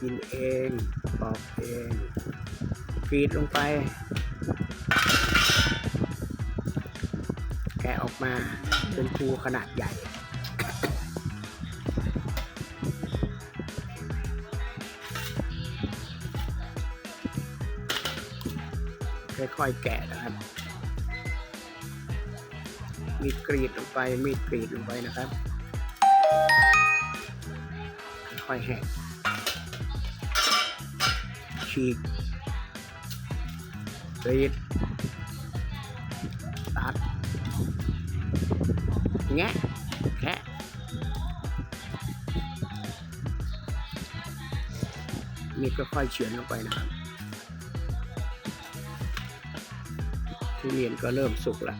กินเองปอกเองกรีดลงไป แกะออกมาเป็นภูขนาดใหญ่ค่อยๆแกะนะครับ มีดกรีดลงไป มีดกรีดลงไปนะครับ อยๆแหกฉีกกรีดตัดแงะแคะมีดก็ค่อยเฉือนลงไปนะครับทุเรียนก็เริ่มสุกแล้ว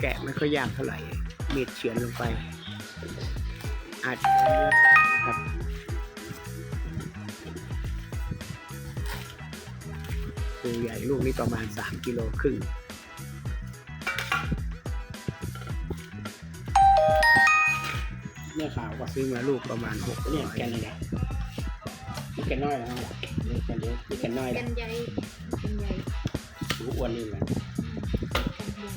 แกะไม่ค่อยยากเท่าไหร่มีดเฉือนลงไปอา จจะเลือกนะครับตัวใหญ่ลูกนี้ประมาณ 3 กิโลครึ่งเนี่ยข่าวก็ซื้อมาลูกประมาณ6เนี่ยเนี่ยแกแกนนอะไรนะนี่แกนน้อยนะครับนี่แกนเดียวนี่แกนน้อยกันะนใหญ่กันใหญ่หูอ้วนนี่แหละกันใหญ่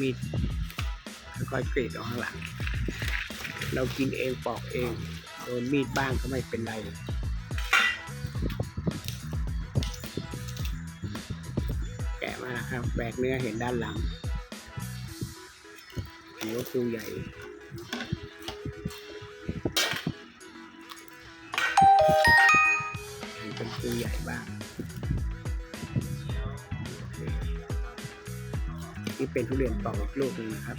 มีดค่อยๆกรีดออกข้างหลัง เรากินเองปอกเองโดนมีดบ้างก็ไม่เป็นไร ครับแบกเนื้อเห็นด้านหลังหัวคูใหญ่เห็นเป็นฟูใหญ่บ้างนี่เป็นทุเรียนปอกอีกลูกนึงนะครับ